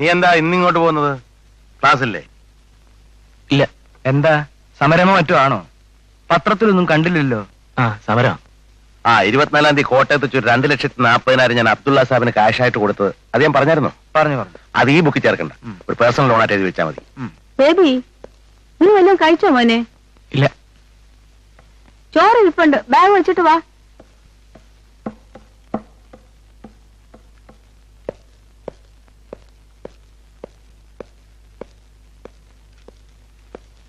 നീ എന്താ ഇന്നിങ്ങോട്ട് പോകുന്നത്? ക്ലാസ്സില്ലേ? ഇല്ല. എന്താ? സമരമോ മറ്റോ ആണോ? പത്രത്തിലൊന്നും കണ്ടില്ലല്ലോ. ആ സമരം. ആ ഇരുപത്തിനാലാം തീയതി കോട്ടയത്ത് വെച്ച് ഒരു രണ്ട് ലക്ഷത്തി നാൽപ്പതിനായിരം ഞാൻ അബ്ദുള്ള സാഹിബിന് കാശായിട്ട് കൊടുത്തത്. അത് ഞാൻ പറഞ്ഞായിരുന്നു. പറഞ്ഞു പറഞ്ഞു. അത് ഈ ബുക്ക് ചേർക്കണ്ട. ഒരു പേഴ്സണൽ ലോൺ ആയിട്ട് വെച്ചാൽ മതി. ബേബി നീ വല്ലതും കഴിച്ചോ മോനെ? ഇല്ല. ചോറ് ഇരിപ്പുണ്ട്. ബാഗ് വെച്ചിട്ട് വാ.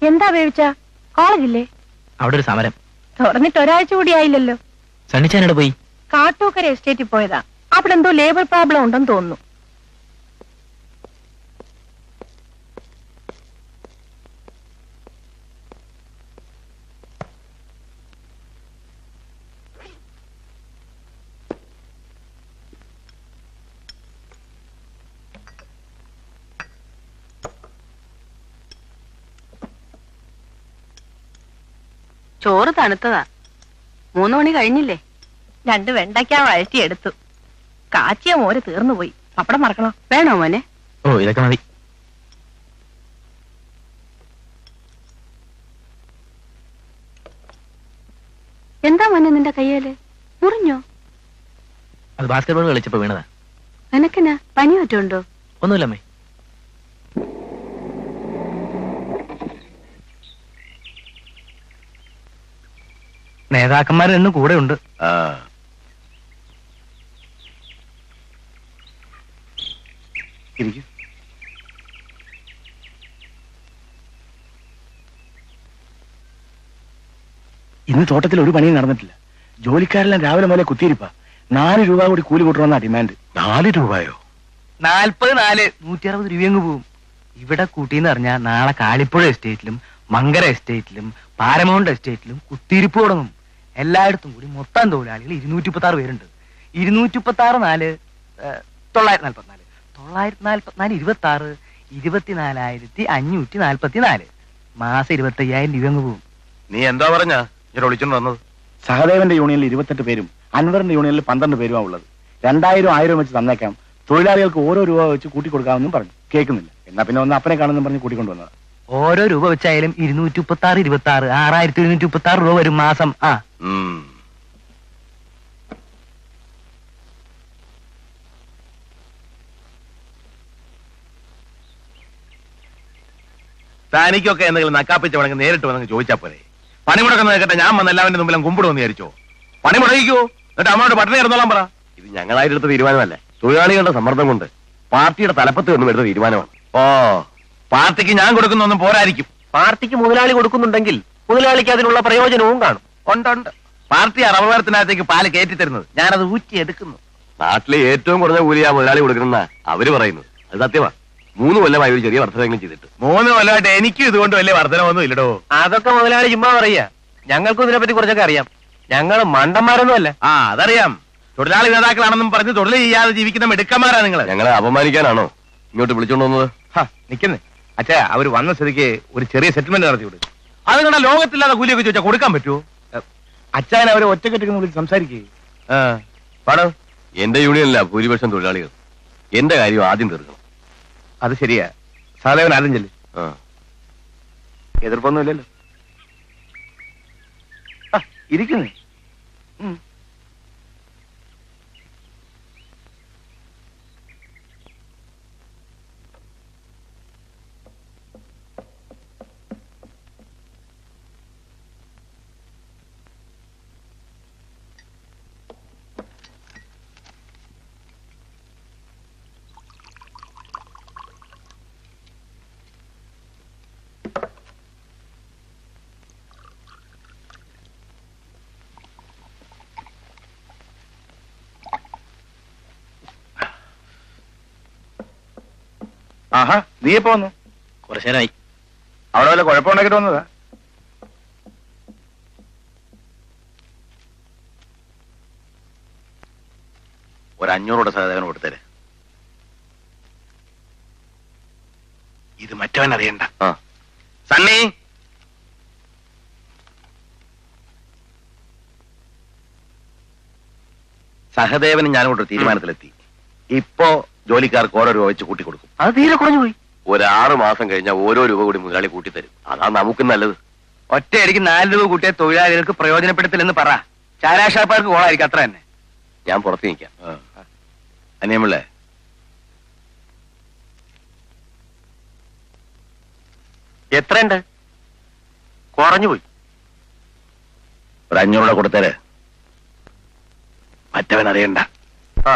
എന്താ വേവിച്ച? കോളേജില്ലേ? അവിടെ ഒരു സമരം. തുറന്നിട്ട് ഒരാഴ്ച കൂടി ആയില്ലല്ലോ. സണ്ണിച്ചാനോട് പോയി. കാട്ടൂക്കര എസ്റ്റേറ്റിൽ പോയതാ. അവിടെ എന്തോ ലേബർ പ്രോബ്ലം ഉണ്ടെന്ന് തോന്നുന്നു. ചോറ് തണുത്തതാ. മൂന്ന് മണി കഴിഞ്ഞില്ലേ? രണ്ട് വെണ്ടയ്ക്ക വഴറ്റിയെടുത്തു കാച്ചിയ മോര് തീർന്നു പോയി പപ്പടം മറക്കണോ വേണോ മോനെ? ഓ ഇതൊക്കെ മതി. എന്താ മോനെ നിന്റെ കയ്യിൽ? മുറിഞ്ഞോ? അത് ബാസ്കറ്റ് ബോൾ കളിച്ചപ്പോ വീണതാ. നിനക്കെന്നാ പനി പറ്റുണ്ടോ ഒന്നുമില്ലമ്മേ. നേതാക്കന്മാർ ഇന്ന് കൂടെ ഉണ്ട് ഇന്ന് തോട്ടത്തിൽ ഒരു പണിയും നടന്നിട്ടില്ല. ജോലിക്കാരെല്ലാം രാവിലെ മുതലേ കുത്തിയിരിപ്പാ. നാല് രൂപ കൂടി കൂലി കൂട്ടണമെന്നാ ഡിമാൻഡ് നാല് രൂപയോ? നാൽപ്പത് നാല് നൂറ്റി അറുപത് രൂപയങ്ങ് പോവും? ഇവിടെ കൂട്ടിന്ന് പറഞ്ഞാൽ നാളെ കാളിപ്പുഴ എസ്റ്റേറ്റിലും മങ്കര എസ്റ്റേറ്റിലും പാരമൗണ്ട് എസ്റ്റേറ്റിലും കുത്തിയിരിപ്പ് തുടങ്ങും. എല്ലായിടത്തും കൂടി മൊത്തം തൊഴിലാളികൾ ഇരുന്നൂറ്റി മുപ്പത്തി ആറ് പേരുണ്ട്. ഇരുന്നൂറ്റി മുപ്പത്തി ആറ് നാല് തൊള്ളായിരത്തി നാൽപ്പത്തിനാല് തൊള്ളായിരത്തി നാൽപ്പത്തിനാല് ഇരുപത്തി ആറ് ഇരുപത്തിനാലായിരത്തി അഞ്ഞൂറ്റി നാൽപ്പത്തി നാല് മാസം ഇരുപത്തി അയ്യായിരം രൂപ അങ്ങ് പോകും. നീ എന്താ പറഞ്ഞ? വിളിച്ചോണ്ട് വന്നത്. സഹദേവന്റെ യൂണിയനിൽ ഇരുപത്തെട്ട് പേരും അൻവറിന്റെ യൂണിയനിൽ പന്ത്രണ്ട് പേരുമാണ് ഉള്ളത്. രണ്ടായിരം ആയിരം വെച്ച് തന്നേക്കാം. തൊഴിലാളികൾക്ക് ഓരോ രൂപ വെച്ച് കൂട്ടിക്കൊടുക്കാമെന്നും പറഞ്ഞു. കേൾക്കുന്നില്ല. എന്നാ പിന്നെ ഒന്ന് അപ്പനെ കാണുമെന്നും പറഞ്ഞ് കൂട്ടിക്കൊണ്ടുവന്നതാ. ഓരോ രൂപ വെച്ചായാലും ഇരുന്നൂറ്റി മുപ്പത്തി ആറ് ഇരുപത്തി ആറ് ആറായിരത്തി ഇരുന്നൂറ്റി മുപ്പത്തി ആറ് രൂപ വരും മാസം. ആ. ഉം. തനിക്കൊക്കെ എന്തെങ്കിലും നക്കാപ്പിച്ച വേണമെങ്കിൽ നേരിട്ട് വന്നെങ്കിൽ ചോദിച്ചാ പോരെ. പണി മുടക്കുന്ന കേട്ടെ ഞാൻ വന്ന എല്ലാവരുടെ മുമ്പിലും കുമ്പിടുമെന്ന് വിചാരിച്ചോ. പണി മുടങ്ങിക്കോ എന്നിട്ട് അമ്മയോട് പട്ടണി കിടന്നോളാം പറ. ഇത് ഞങ്ങളായിട്ട് എടുത്ത തീരുമാനമല്ല. തൊഴിലാളികളുടെ സമ്മർദ്ദം കൊണ്ട് പാർട്ടിയുടെ തലപ്പത്ത് നിന്നും എടുത്ത തീരുമാനമാണ്. ഓ. പാർട്ടിക്ക് ഞാൻ കൊടുക്കുന്നൊന്നും പോരായിരിക്കും. പാർട്ടിക്ക് മുതലാളി കൊടുക്കുന്നുണ്ടെങ്കിൽ മുതലാളിക്ക് അതിനുള്ള പ്രയോജനവും കാണും. ഉണ്ടുണ്ട് ഉണ്ട്. പാർട്ടി അറവകരത്തിനകത്തേക്ക് പാൽ കയറ്റി തരുന്നത്. ഞാനത് ഊറ്റി എടുക്കുന്നു. നാട്ടിലെ ഏറ്റവും കുറഞ്ഞ കൂലിയാ മുതലാളി കൊടുക്കുന്ന അവർ പറയുന്നു അത് സത്യമാ. മൂന്ന് കൊല്ലമായി ഒരു ചെറിയ വർധനങ്ങളും ചെയ്തിട്ട്. മൂന്ന് കൊല്ലമായിട്ട് എനിക്കും ഇതുകൊണ്ട് വലിയ വർധനമൊന്നും ഇല്ലടോ അതൊക്കെ മുതലാളി ചുമ്മാ പറയാ ഞങ്ങൾക്കും ഇതിനെപ്പറ്റി കുറച്ചൊക്കെ അറിയാം. ഞങ്ങൾ മണ്ടന്മാരൊന്നും അല്ല ആ അതറിയാം. തൊഴിലാളി നേതാക്കളാണെന്നും പറഞ്ഞ് തൊഴിൽ ചെയ്യാതെ ജീവിക്കുന്ന മിടുക്കന്മാരാ നിങ്ങൾ ഞങ്ങളെ അപമാനിക്കാനാണോ? ഇങ്ങോട്ട് വിളിച്ചോണ്ട് വന്നത്? നിക്കുന്നേ അച്ഛാ അവർ വന്ന സ്ഥിതിക്ക് ഒരു ചെറിയ സെറ്റിൽമെന്റ് നടത്തി വിടും. അത് നിങ്ങളെ ലോകത്തില്ലാതെ കൂലിയൊക്കെ ചോദിച്ചാൽ കൊടുക്കാൻ പറ്റുമോ അച്ഛാൻ അവരെ ഒറ്റക്കെട്ടിന്ന് വിളിച്ച് സംസാരിക്കേ. പാടോ? എന്റെ യൂണിയനല്ല ഭൂരിപക്ഷം തൊഴിലാളികൾ. എന്റെ കാര്യം ആദ്യം തീർക്കണം. അത് ശരിയാ. സാധേവൻ ആദ്യം ചെല്ലു. ആ. എതിർപ്പൊന്നുമില്ലല്ലോ. ആ, ഇരിക്കുന്നേ. ആഹാ നീ എപ്പോ വന്നു? കുറച്ചു നേരമായി. അവിടെ വല്ല കുഴപ്പമുണ്ടാക്കിട്ട് വന്നതാ? ഒരു അഞ്ഞൂറോടെ സഹദേവന് കൊടുത്തേരെ. ഇത് മറ്റവൻ അറിയണ്ട. സണ്ണി! സഹദേവന് കൂടെ തീരുമാനത്തിലെത്തി. ഇപ്പോ ജോലിക്കാർക്ക് ഓരോ രൂപ വെച്ച് കൂട്ടി കൊടുക്കും അത് തീരെ കുറഞ്ഞു പോയി. ഒരു ആറ് മാസം കഴിഞ്ഞാൽ ഓരോ രൂപ കൂടി മുതലാളി കൂട്ടി തരും അതാ നമുക്ക് നല്ലത്. ഒറ്റയടിക്ക് നാല് രൂപ കൂട്ടിയ തൊഴിലാളികൾക്ക് പ്രയോജനപ്പെടുത്തില്ലെന്ന് പറ. ചാരാഷാപ്പാർക്ക് കോളായിരിക്കും അത്ര തന്നെ. ഞാൻ പുറത്ത് നിൽക്കാം അനിയമ്മളെ എത്രയുണ്ട്? കുറഞ്ഞു പോയി. ഒരു അഞ്ഞൂറ് കൊടുത്തേരെ. മറ്റവൻ അറിയണ്ട ആ.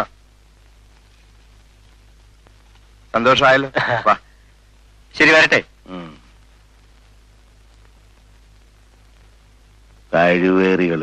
സന്തോഷമായല്ലോ. ശരി വരട്ടെ. കഴിവേറികൾ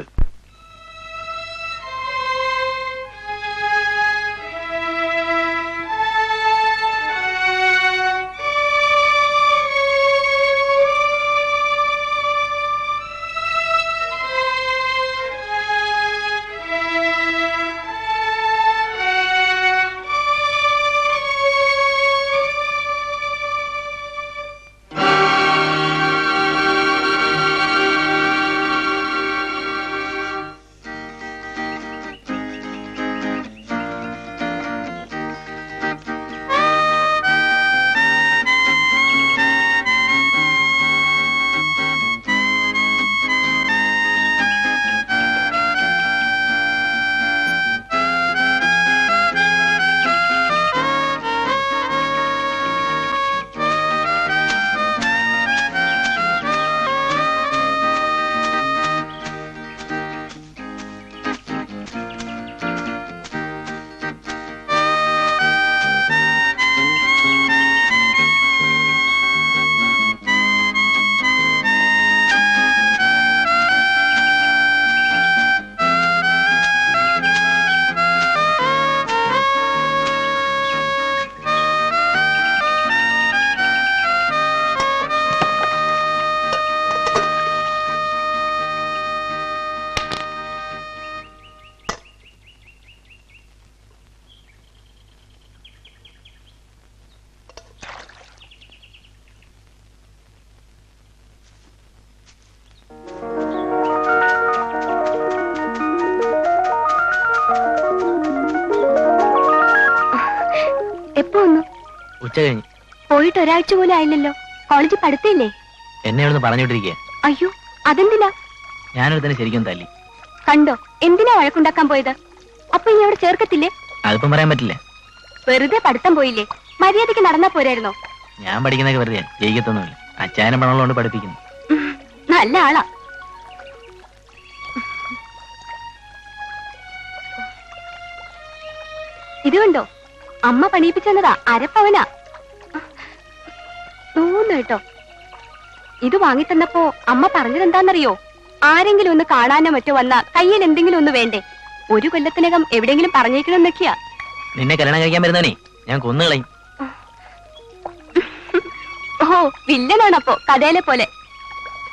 ഉച്ച കഴിഞ്ഞ്. പോയിട്ട് ഒരാഴ്ച പോലും ആയില്ലല്ലോ. കോളേജിൽ പഠിത്തമില്ലേ എന്നെ അവിടുന്ന് പറഞ്ഞോണ്ടിരിക്കുക അയ്യോ അതെന്തിനാ? ഞാനൊരു തന്നെ ശരിക്കും തല്ലി. കണ്ടോ എന്തിനാ വഴക്കുണ്ടാക്കാൻ പോയത്? അപ്പൊ ഇനി അവിടെ ചേർക്കത്തില്ലേ? അതിപ്പം പറയാൻ പറ്റില്ല. വെറുതെ പഠിത്തം പോയില്ലേ? മര്യാദയ്ക്ക് നടന്നാ പോരായിരുന്നോ? ഞാൻ പഠിക്കുന്നതൊക്കെ വെറുതെ ജയിക്കത്തൊന്നുമില്ല. അച്ചായനും പണമുള്ളതുകൊണ്ട് പഠിപ്പിക്കുന്നു. ഉം, നല്ല ആളാ. ഇത് കണ്ടോ അമ്മ പണിയിപ്പിച്ചെന്നതാ അരപ്പവനാ. കേട്ടോ. ഇത് വാങ്ങിത്തന്നപ്പോ അമ്മ പറഞ്ഞതെന്താന്നറിയോ? ആരെങ്കിലും ഒന്ന് കാണാനോ മറ്റോ വന്നാ കയ്യിൽ എന്തെങ്കിലും ഒന്ന് വേണ്ടേ? ഒരു കൊല്ലത്തിനകം എവിടെയെങ്കിലും പറഞ്ഞേക്കണമെന്നൊക്കെയാ നിന്നെ കല്യാണം കഴിക്കാൻ വരുന്നേ ഞാൻ കൊന്നുകളയും. ഓ വില്ലനാണപ്പോ കഥയിലെ പോലെ.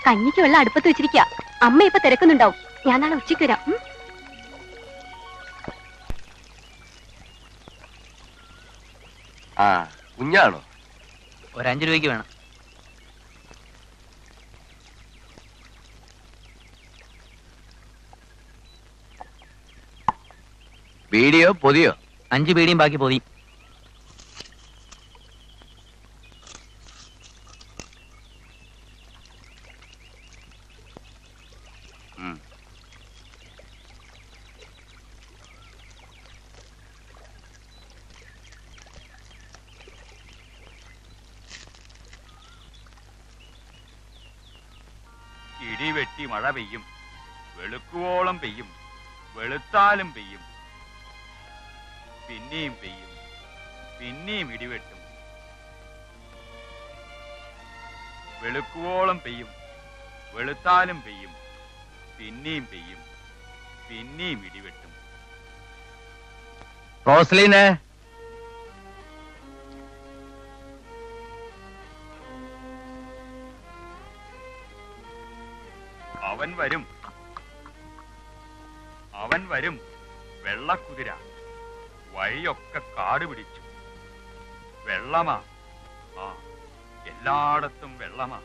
കഞ്ഞിക്ക് വെള്ളം അടുപ്പത്ത് വെച്ചിരിക്കുക അമ്മ ഇപ്പൊ തിരക്കുന്നുണ്ടാവും. ഞാൻ നാളെ ഉച്ചയ്ക്ക് വരാം. ആ കുഞ്ഞാണോ? ഒരു അഞ്ചു രൂപയ്ക്ക് വേണം. വീഡിയോ പൊതിയോ? അഞ്ച് ബീഡിയും ബാക്കി പൊതി. ഉം. ഇടിവെട്ടി മഴ പെയ്യും. വെളുക്കുവോളം പെയ്യും. വെളുത്താലും പെയ്യും. പിന്നെയും പെയ്യും. പിന്നെയും ഇടിവെട്ടും. വെളുക്കുവോളം പെയ്യും. വെളുത്താലും പെയ്യും. പിന്നെയും പെയ്യും. പിന്നെയും ഇടിവെട്ടും. റോസ്ലിന്? അവൻ വരും. അവൻ വരും. വെള്ളക്കുതിര. വഴിയൊക്കെ കാട് പിടിച്ചു. വെള്ളമാ. ആ എല്ലായിടത്തും വെള്ളമാ.